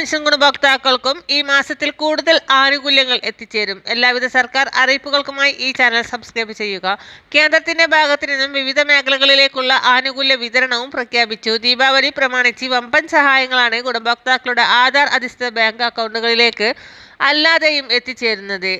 Pension ഗുണഭോക്താക്കൾക്കും ഈ മാസത്തിൽ കൂടുതൽ ആനുകൂല്യങ്ങൾ എത്തിച്ചേരും. എല്ലാവിധ സർക്കാർ അറിയിപ്പുകൾക്കുമായി ഈ ചാനൽ സബ്സ്ക്രൈബ് ചെയ്യുക. കേന്ദ്രത്തിന്റെ ഭാഗത്തു നിന്നും വിവിധ മേഖലകളിലേക്കുള്ള ആനുകൂല്യ വിതരണവും പ്രഖ്യാപിച്ചു. ദീപാവലി പ്രമാണിച്ച് വമ്പൻ സഹായങ്ങളാണ് ഗുണഭോക്താക്കളുടെ ആധാർ അധിഷ്ഠിത ബാങ്ക് അക്കൗണ്ടുകളിലേക്ക് അല്ലാതെയും എത്തിച്ചേരുന്നത്.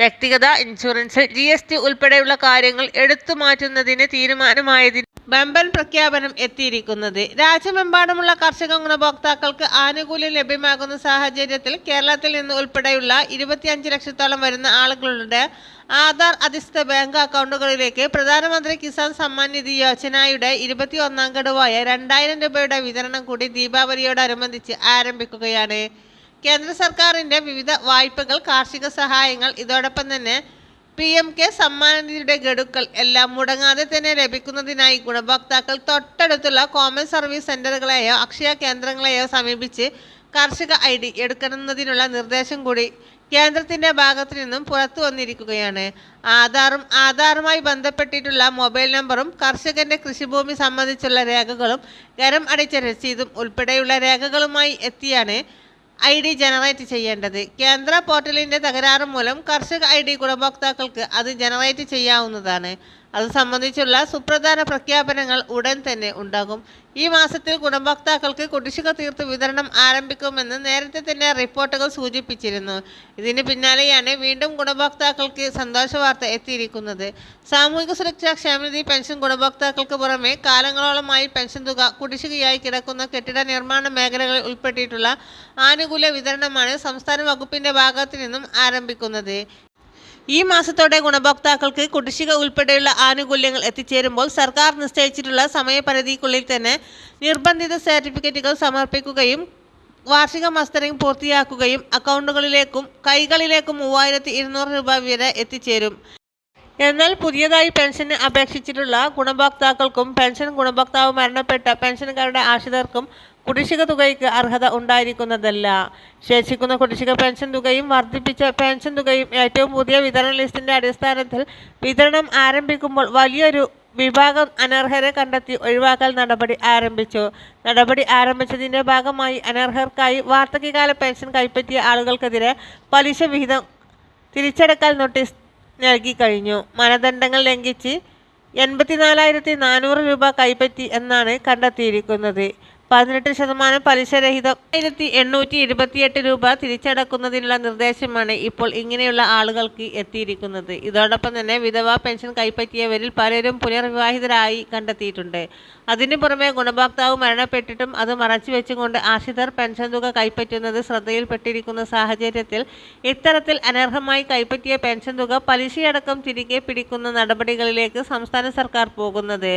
വ്യക്തിഗത ഇൻഷുറൻസ് ജി എസ് ടി ഉൾപ്പെടെയുള്ള കാര്യങ്ങൾ എടുത്തു മാറ്റുന്നതിന് തീരുമാനമായതിന് ബമ്പൻ പ്രഖ്യാപനം എത്തിയിരിക്കുന്നത്. രാജ്യമെമ്പാടുമുള്ള കർഷക ഗുണഭോക്താക്കൾക്ക് ആനുകൂല്യം ലഭ്യമാകുന്ന സാഹചര്യത്തിൽ കേരളത്തിൽ നിന്ന് ഉൾപ്പെടെയുള്ള ഇരുപത്തിയഞ്ച് ലക്ഷത്തോളം വരുന്ന ആളുകളുടെ ആധാർ അധിഷ്ഠിത ബാങ്ക് അക്കൗണ്ടുകളിലേക്ക് പ്രധാനമന്ത്രി കിസാൻ സമ്മാൻ നിധി യോജനയുടെ ഇരുപത്തി ഒന്നാം ഗഡുവായ രണ്ടായിരം രൂപയുടെ വിതരണം കൂടി ദീപാവലിയോടനുബന്ധിച്ച് ആരംഭിക്കുകയാണ്. കേന്ദ്ര സർക്കാരിന്റെ വിവിധ വായ്പകൾ കാർഷിക സഹായങ്ങൾ ഇതോടൊപ്പം തന്നെ പി എം കെ സമ്മാനനിധിയുടെ ഗഡുക്കൾ എല്ലാം മുടങ്ങാതെ തന്നെ ലഭിക്കുന്നതിനായി ഗുണഭോക്താക്കൾ തൊട്ടടുത്തുള്ള കോമൺ സർവീസ് സെന്ററുകളെയോ അക്ഷയ കേന്ദ്രങ്ങളെയോ സമീപിച്ച് കാർഷിക ഐ ഡി എടുക്കുന്നതിനുള്ള നിർദ്ദേശം കൂടി കേന്ദ്രത്തിന്റെ ഭാഗത്തു നിന്നും പുറത്തു വന്നിരിക്കുകയാണ്. ആധാറും ആധാറുമായി ബന്ധപ്പെട്ടിട്ടുള്ള മൊബൈൽ നമ്പറും കർഷകന്റെ കൃഷിഭൂമി സംബന്ധിച്ചുള്ള രേഖകളും ഗരം അടിച്ച രസീതും ഉൾപ്പെടെയുള്ള രേഖകളുമായി എത്തിയാണ് ഐ ഡി ജനറേറ്റ് ചെയ്യേണ്ടത്. കേന്ദ്ര പോർട്ടലിന്റെ തകരാറ് മൂലം കർഷക ഐ ഡി ഗുണഭോക്താക്കൾക്ക് അത് ജനറേറ്റ് ചെയ്യാവുന്നതാണ്. അത് സംബന്ധിച്ചുള്ള സുപ്രധാന പ്രഖ്യാപനങ്ങൾ ഉടൻ തന്നെ ഉണ്ടാകും. ഈ മാസത്തിൽ ഗുണഭോക്താക്കൾക്ക് കുടിശ്ശിക തീർത്ത് വിതരണം ആരംഭിക്കുമെന്ന് നേരത്തെ തന്നെ റിപ്പോർട്ടുകൾ സൂചിപ്പിച്ചിരുന്നു. ഇതിന് പിന്നാലെയാണ് വീണ്ടും ഗുണഭോക്താക്കൾക്ക് സന്തോഷ വാർത്ത എത്തിയിരിക്കുന്നത്. സാമൂഹിക സുരക്ഷാ ക്ഷേമനിധി പെൻഷൻ ഗുണഭോക്താക്കൾക്ക് പുറമെ കാലങ്ങളോളമായി പെൻഷൻ തുക കുടിശ്ശികയായി കിടക്കുന്ന കെട്ടിട നിർമ്മാണ മേഖലകളിൽ ഉൾപ്പെട്ടിട്ടുള്ള ആനുകൂല്യ വിതരണമാണ് സംസ്ഥാന വകുപ്പിന്റെ ഭാഗത്തു നിന്നും ആരംഭിക്കുന്നത്. ഈ മാസത്തോടെ ഗുണഭോക്താക്കൾക്ക് കുടിശ്ശിക ഉൾപ്പെടെയുള്ള ആനുകൂല്യങ്ങൾ എത്തിച്ചേരുമ്പോൾ സർക്കാർ നിശ്ചയിച്ചിട്ടുള്ള സമയപരിധിക്കുള്ളിൽ തന്നെ നിർബന്ധിത സർട്ടിഫിക്കറ്റുകൾ സമർപ്പിക്കുകയും വാർഷിക മസ്റ്ററിംഗ് പൂർത്തിയാക്കുകയും അക്കൗണ്ടുകളിലേക്കും കൈകളിലേക്കും മൂവായിരത്തി ഇരുന്നൂറ് രൂപ വരെ എത്തിച്ചേരും. എന്നാൽ പുതിയതായി പെൻഷന് അപേക്ഷിച്ചിട്ടുള്ള ഗുണഭോക്താക്കൾക്കും പെൻഷൻ ഗുണഭോക്താവ് മരണപ്പെട്ട പെൻഷൻകാരുടെ ആശ്രിതർക്കും കുടിശ്ശിക തുകയ്ക്ക് അർഹത ഉണ്ടായിരിക്കുന്നതല്ല. ശേഷിക്കുന്ന കുടിശ്ശിക പെൻഷൻ തുകയും വർദ്ധിപ്പിച്ച പെൻഷൻ തുകയും ഏറ്റവും പുതിയ വിതരണ ലിസ്റ്റിന്റെ അടിസ്ഥാനത്തിൽ വിതരണം ആരംഭിക്കുമ്പോൾ വലിയൊരു വിഭാഗം അനർഹരെ കണ്ടെത്തി ഒഴിവാക്കൽ നടപടി ആരംഭിച്ചു. നടപടി ആരംഭിച്ചതിന്റെ ഭാഗമായി അനർഹർക്കായി വാർദ്ധക്യകാല പെൻഷൻ കൈപ്പറ്റിയ ആളുകൾക്കെതിരെ പലിശ വിഹിതം തിരിച്ചടക്കൽ നോട്ടീസ് നൽകി കഴിഞ്ഞു. മാനദണ്ഡങ്ങൾ ലംഘിച്ച് എൺപത്തിനാലായിരത്തി നാനൂറ് രൂപ കൈപ്പറ്റി എന്നാണ് കണ്ടെത്തിയിരിക്കുന്നത്. പതിനെട്ട് ശതമാനം പലിശരഹിതം. ആയിരത്തി എണ്ണൂറ്റി ഇരുപത്തിയെട്ട് രൂപ തിരിച്ചടക്കുന്നതിനുള്ള നിർദ്ദേശമാണ് ഇപ്പോൾ ഇങ്ങനെയുള്ള ആളുകൾക്ക് എത്തിയിരിക്കുന്നത്. ഇതോടൊപ്പം തന്നെ വിധവാ പെൻഷൻ കൈപ്പറ്റിയവരിൽ പലരും പുനർവിവാഹിതരായി കണ്ടെത്തിയിട്ടുണ്ട്. അതിനു പുറമെ ഗുണഭോക്താവ് മരണപ്പെട്ടിട്ടും അത് മറച്ചു വെച്ചുകൊണ്ട് ആശ്രിതർ പെൻഷൻ തുക കൈപ്പറ്റുന്നത് ശ്രദ്ധയിൽപ്പെട്ടിരിക്കുന്ന സാഹചര്യത്തിൽ ഇത്തരത്തിൽ അനർഹമായി കൈപ്പറ്റിയ പെൻഷൻ തുക പലിശയടക്കം തിരികെ പിടിക്കുന്ന നടപടികളിലേക്ക് സംസ്ഥാന സർക്കാർ പോകുന്നത്.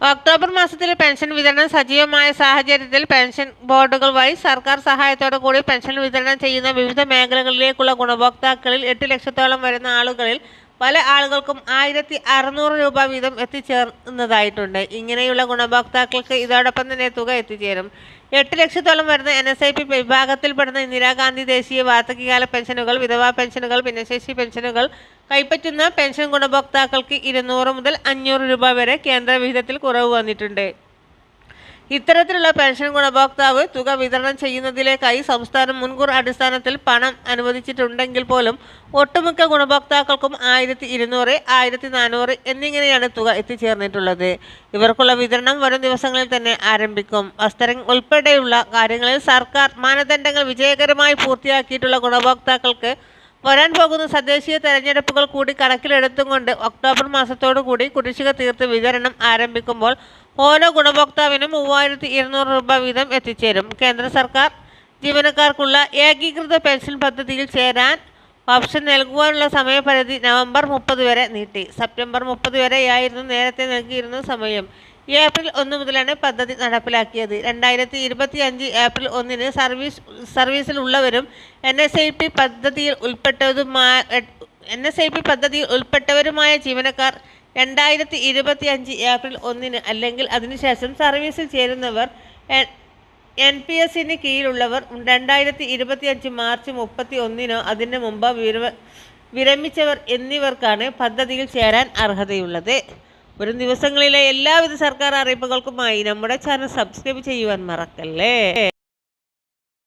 ഒക്ടോബർ മാസത്തിലെ പെൻഷൻ വിതരണം സജീവമായ സാഹചര്യത്തിൽ പെൻഷൻ ബോർഡുകൾ വഴി സർക്കാർ സഹായത്തോടു കൂടി പെൻഷൻ വിതരണം ചെയ്യുന്ന വിവിധ മേഖലകളിലേക്കുള്ള ഗുണഭോക്താക്കളിൽ എട്ട് ലക്ഷത്തോളം വരുന്ന ആളുകളിൽ പല ആളുകൾക്കും ആയിരത്തി അറുന്നൂറ് രൂപ വീതം എത്തിച്ചേർന്നതായിട്ടുണ്ട്. ഇങ്ങനെയുള്ള ഗുണഭോക്താക്കൾക്ക് ഇതോടൊപ്പം തന്നെ തുക എത്തിച്ചേരും. എട്ട് ലക്ഷത്തോളം വരുന്ന എൻ എസ് ഐ പി വിഭാഗത്തിൽപ്പെടുന്ന ഇന്ദിരാഗാന്ധി ദേശീയ വാർദ്ധക്യകാല പെൻഷനുകൾ വിധവാ പെൻഷനുകൾ ഭിന്നശേഷി പെൻഷനുകൾ കൈപ്പറ്റുന്ന പെൻഷൻ ഗുണഭോക്താക്കൾക്ക് ഇരുന്നൂറ് മുതൽ അഞ്ഞൂറ് രൂപ വരെ കേന്ദ്ര വിഹിതത്തിൽ കുറവ് വന്നിട്ടുണ്ട്. ഇത്തരത്തിലുള്ള പെൻഷൻ ഗുണഭോക്താവ് തുക വിതരണം ചെയ്യുന്നതിലേക്കായി സംസ്ഥാനം മുൻകൂർ അടിസ്ഥാനത്തിൽ പണം അനുവദിച്ചിട്ടുണ്ടെങ്കിൽ പോലും ഒട്ടുമിക്ക ഗുണഭോക്താക്കൾക്കും ആയിരത്തി ഇരുന്നൂറ് ആയിരത്തി നാനൂറ് എന്നിങ്ങനെയാണ് തുക എത്തിച്ചേർന്നിട്ടുള്ളത്. ഇവർക്കുള്ള വിതരണം വരും ദിവസങ്ങളിൽ തന്നെ ആരംഭിക്കും. വസ്ത്രം ഉൾപ്പെടെയുള്ള കാര്യങ്ങളിൽ സർക്കാർ മാനദണ്ഡങ്ങൾ വിജയകരമായി പൂർത്തിയാക്കിയിട്ടുള്ള ഗുണഭോക്താക്കൾക്ക് വരാൻ പോകുന്ന തദ്ദേശീയ തെരഞ്ഞെടുപ്പുകൾ കൂടി കണക്കിലെടുത്തുകൊണ്ട് ഒക്ടോബർ മാസത്തോടു കൂടി കുടിശ്ശിക തീർത്ത് വിതരണം ആരംഭിക്കുമ്പോൾ ഓരോ ഗുണഭോക്താവിനും മൂവായിരത്തി ഇരുന്നൂറ് രൂപ വീതം എത്തിച്ചേരും. കേന്ദ്ര സർക്കാർ ജീവനക്കാർക്കുള്ള ഏകീകൃത പെൻഷൻ പദ്ധതിയിൽ ചേരാൻ ഓപ്ഷൻ നൽകുവാനുള്ള സമയപരിധി നവംബർ മുപ്പത് വരെ നീട്ടി. സെപ്റ്റംബർ മുപ്പത് വരെയായിരുന്നു നേരത്തെ നൽകിയിരുന്ന സമയം. ഏപ്രിൽ ഒന്ന് മുതലാണ് പദ്ധതി നടപ്പിലാക്കിയത്. രണ്ടായിരത്തി ഇരുപത്തി അഞ്ച് ഏപ്രിൽ ഒന്നിന് സർവീസ് സർവീസിലുള്ളവരും എൻ എസ് ഐ പി പദ്ധതിയിൽ ഉൾപ്പെട്ടതുമായ എൻ എസ് ഐ പി പദ്ധതിയിൽ ഉൾപ്പെട്ടവരുമായ ജീവനക്കാർ രണ്ടായിരത്തി ഇരുപത്തി അഞ്ച് ഏപ്രിൽ ഒന്നിന് അല്ലെങ്കിൽ അതിനുശേഷം സർവീസിൽ ചേരുന്നവർ എൻ പി എസിന് കീഴിലുള്ളവർ രണ്ടായിരത്തി ഇരുപത്തി അഞ്ച് മാർച്ച് മുപ്പത്തി ഒന്നിനോ അതിന് മുമ്പ് വിരമ വിരമിച്ചവർ എന്നിവർക്കാണ് പദ്ധതിയിൽ ചേരാൻ അർഹതയുള്ളത്. വരും ദിവസങ്ങളിലെ എല്ലാവിധ സർക്കാർ അറിയിപ്പുകൾക്കുമായി നമ്മുടെ ചാനൽ സബ്സ്ക്രൈബ് ചെയ്യുവാൻ മറക്കല്ലേ?